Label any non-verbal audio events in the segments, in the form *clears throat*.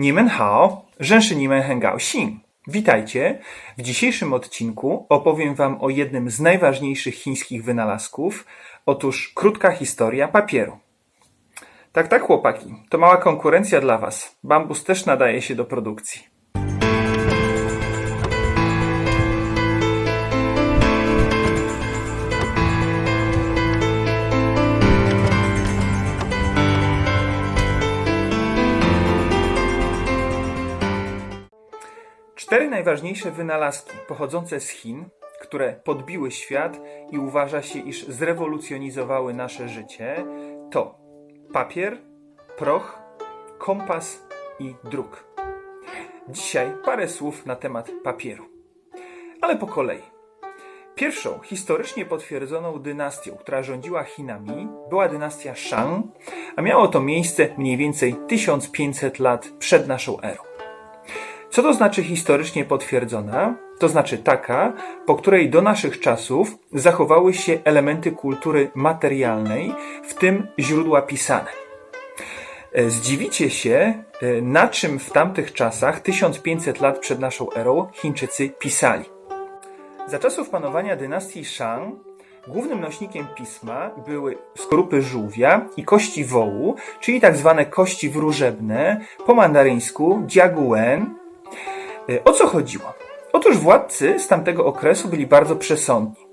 你们好，认识你们很高兴. Witajcie. W dzisiejszym odcinku opowiem Wam o jednym z najważniejszych chińskich wynalazków. Otóż krótka historia papieru. Tak, tak, chłopaki, to mała konkurencja dla Was. Bambus też nadaje się do produkcji. Cztery najważniejsze wynalazki pochodzące z Chin, które podbiły świat i uważa się, iż zrewolucjonizowały nasze życie, to papier, proch, kompas i druk. Dzisiaj parę słów na temat papieru. Ale po kolei. Pierwszą historycznie potwierdzoną dynastią, która rządziła Chinami, była dynastia Shang, a miało to miejsce mniej więcej 1500 lat przed naszą erą. Co to znaczy historycznie potwierdzona? To znaczy taka, po której do naszych czasów zachowały się elementy kultury materialnej, w tym źródła pisane. E, Zdziwicie się, e, na czym w tamtych czasach, 1500 lat przed naszą erą, Chińczycy pisali. Za czasów panowania dynastii Shang głównym nośnikiem pisma były skorupy żółwia i kości wołu, czyli tak zwane kości wróżebne, po mandaryńsku jiaguen. E, O co chodziło? Otóż władcy z tamtego okresu byli bardzo przesądni.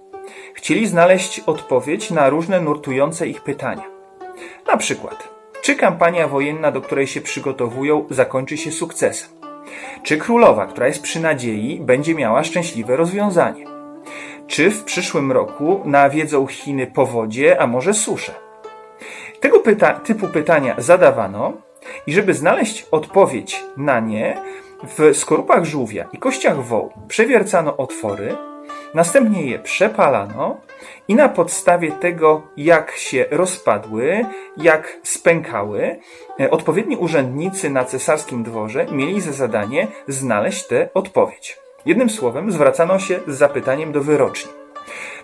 Chcieli znaleźć odpowiedź na różne nurtujące ich pytania. Na przykład, czy kampania wojenna, do której się przygotowują, zakończy się sukcesem? Czy królowa, która jest przy nadziei, będzie miała szczęśliwe rozwiązanie? Czy w przyszłym roku nawiedzą Chiny powodzie, a może susze? Tego pyta- typu pytania zadawano i żeby znaleźć odpowiedź na nie, w skorupach żółwia i kościach wołu przewiercano otwory, następnie je przepalano i na podstawie tego, jak się rozpadły, jak spękały, e, odpowiedni urzędnicy na cesarskim dworze mieli za zadanie znaleźć tę odpowiedź. Jednym słowem, zwracano się z zapytaniem do wyroczni.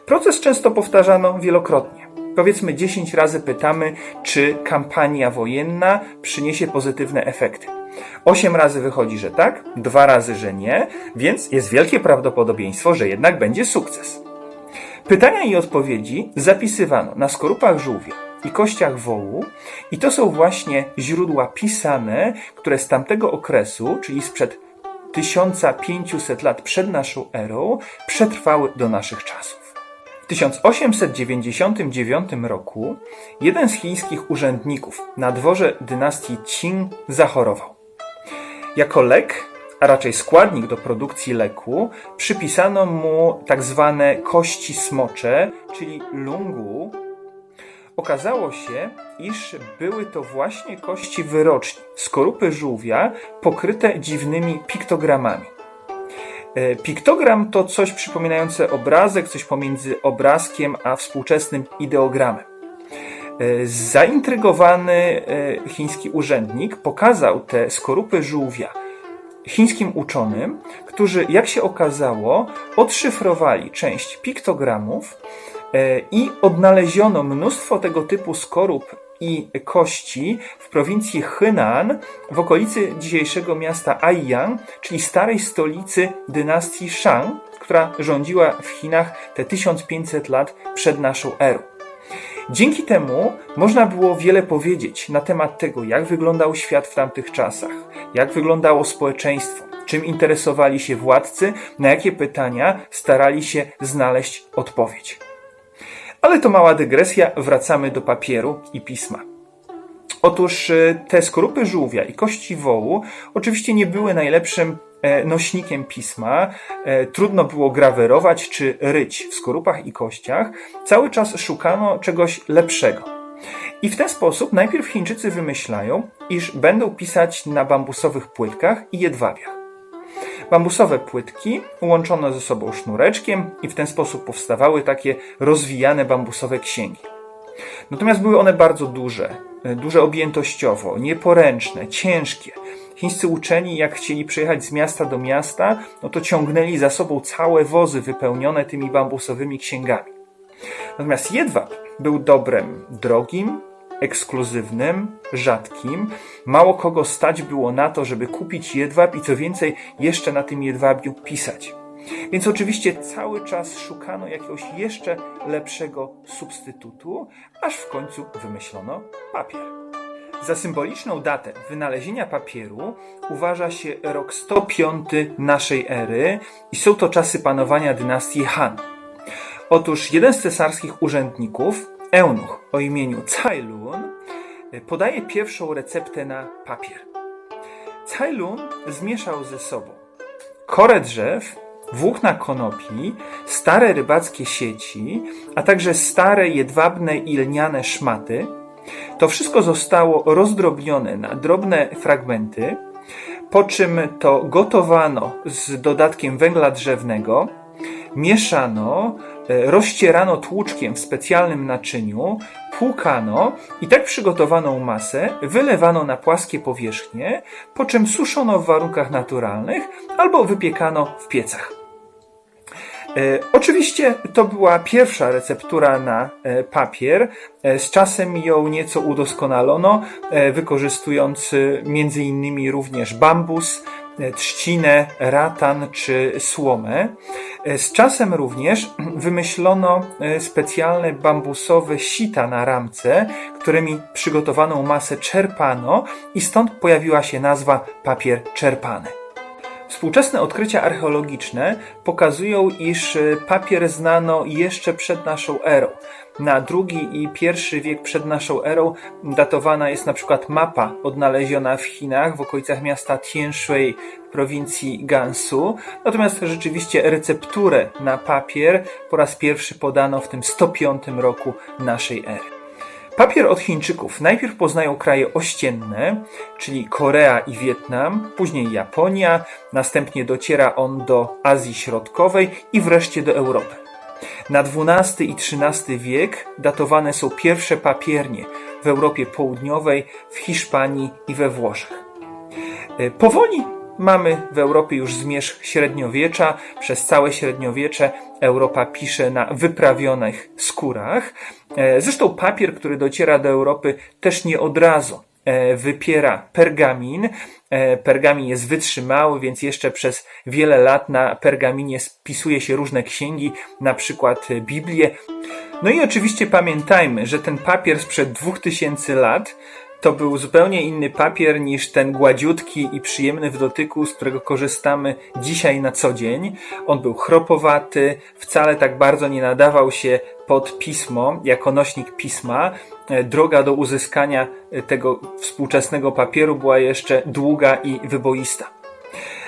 Proces często powtarzano wielokrotnie. Powiedzmy 10 razy pytamy, czy kampania wojenna przyniesie pozytywne efekty. 8 razy wychodzi, że tak, 2 razy, że nie, więc jest wielkie prawdopodobieństwo, że jednak będzie sukces. Pytania i odpowiedzi zapisywano na skorupach żółwia i kościach wołu, i to są właśnie źródła pisane, które z tamtego okresu, czyli sprzed 1500 lat przed naszą erą, przetrwały do naszych czasów. W 1899 roku jeden z chińskich urzędników na dworze dynastii Qing zachorował. Jako lek, a raczej składnik do produkcji leku, przypisano mu tak zwane kości smocze, czyli lungu. Okazało się, iż były to właśnie kości wyroczni, skorupy żółwia pokryte dziwnymi piktogramami. E, Piktogram to coś przypominające obrazek, coś pomiędzy obrazkiem a współczesnym ideogramem. E, Zaintrygowany e, chiński urzędnik pokazał te skorupy żółwia chińskim uczonym, którzy, jak się okazało, odszyfrowali część piktogramów i odnaleziono mnóstwo tego typu skorup i kości w prowincji Henan w okolicy dzisiejszego miasta Aiyang, czyli starej stolicy dynastii Shang, która rządziła w Chinach te 1500 lat przed naszą erą. Dzięki temu można było wiele powiedzieć na temat tego, jak wyglądał świat w tamtych czasach, jak wyglądało społeczeństwo, czym interesowali się władcy, na jakie pytania starali się znaleźć odpowiedź. Ale to mała dygresja, wracamy do papieru i pisma. Otóż e, te skorupy żółwia i kości wołu oczywiście nie były najlepszym e, nośnikiem pisma. E, Trudno było grawerować czy ryć w skorupach i kościach. Cały czas szukano czegoś lepszego. I w ten sposób najpierw Chińczycy wymyślają, iż będą pisać na bambusowych płytkach i jedwabiach. Bambusowe płytki łączono ze sobą sznureczkiem i w ten sposób powstawały takie rozwijane bambusowe księgi. Natomiast były one bardzo duże, e, duże objętościowo, nieporęczne, ciężkie. Chińscy uczeni, jak chcieli przyjechać z miasta do miasta, no to ciągnęli za sobą całe wozy wypełnione tymi bambusowymi księgami. Natomiast jedwab był dobrem drogim, ekskluzywnym, rzadkim. Mało kogo stać było na to, żeby kupić jedwab i co więcej, jeszcze na tym jedwabiu pisać. Więc oczywiście cały czas szukano jakiegoś jeszcze lepszego substytutu, aż w końcu wymyślono papier. Za symboliczną datę wynalezienia papieru uważa się rok 105 naszej ery i są to czasy panowania dynastii Han. Otóż jeden z cesarskich urzędników, eunuch o imieniu Cailun, podaje pierwszą receptę na papier. Cailun zmieszał ze sobą korę drzew, włókna konopi, stare rybackie sieci, a także stare jedwabne i lniane szmaty. To wszystko zostało rozdrobnione na drobne fragmenty, po czym to gotowano z dodatkiem węgla drzewnego, mieszano, e, rozcierano tłuczkiem w specjalnym naczyniu, płukano i tak przygotowaną masę wylewano na płaskie powierzchnie, po czym suszono w warunkach naturalnych albo wypiekano w piecach. E, oczywiście to była pierwsza receptura na e, papier. E, z czasem ją nieco udoskonalono, e, wykorzystując e, innymi również bambus, e, trzcinę, ratan czy słomę. E, Z czasem również *clears throat* wymyślono e, specjalne bambusowe sita na ramce, którymi przygotowaną masę czerpano i stąd pojawiła się nazwa papier czerpany. Współczesne odkrycia archeologiczne pokazują, iż e, papier znano jeszcze przed naszą erą. Na drugi i pierwszy wiek przed naszą erą datowana jest na przykład mapa odnaleziona w Chinach w okolicach miasta Tianshui w prowincji Gansu. Natomiast rzeczywiście recepturę na papier po raz pierwszy podano w tym 105 roku naszej ery. Papier od Chińczyków najpierw poznają kraje ościenne, czyli Korea i Wietnam, później Japonia, następnie dociera on do Azji Środkowej i wreszcie do Europy. Na XII i XIII wiek datowane są pierwsze papiernie w Europie Południowej, w Hiszpanii i we Włoszech. E, Powoli mamy w Europie już zmierzch średniowiecza. Przez całe średniowiecze Europa pisze na wyprawionych skórach. E, Zresztą papier, który dociera do Europy, też nie od razu e, wypiera pergamin. E, Pergamin jest wytrzymały, więc jeszcze przez wiele lat na pergaminie spisuje się różne księgi, na przykład Biblię. No i oczywiście pamiętajmy, że ten papier sprzed 2000 lat to był zupełnie inny papier niż ten gładziutki i przyjemny w dotyku, z którego korzystamy dzisiaj na co dzień. On był chropowaty, wcale tak bardzo nie nadawał się pod pismo, jako nośnik pisma. E, Droga do uzyskania e, tego współczesnego papieru była jeszcze długa i wyboista.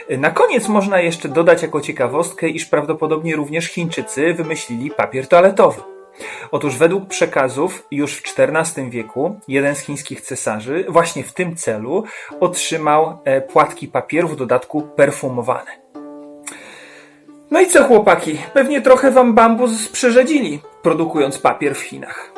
E, Na koniec można jeszcze dodać jako ciekawostkę, iż prawdopodobnie również Chińczycy wymyślili papier toaletowy. Otóż według przekazów już w XIV wieku jeden z chińskich cesarzy właśnie w tym celu otrzymał e, płatki papieru w dodatku perfumowane. No i co chłopaki, pewnie trochę wam bambus sprzężedzili, produkując papier w Chinach.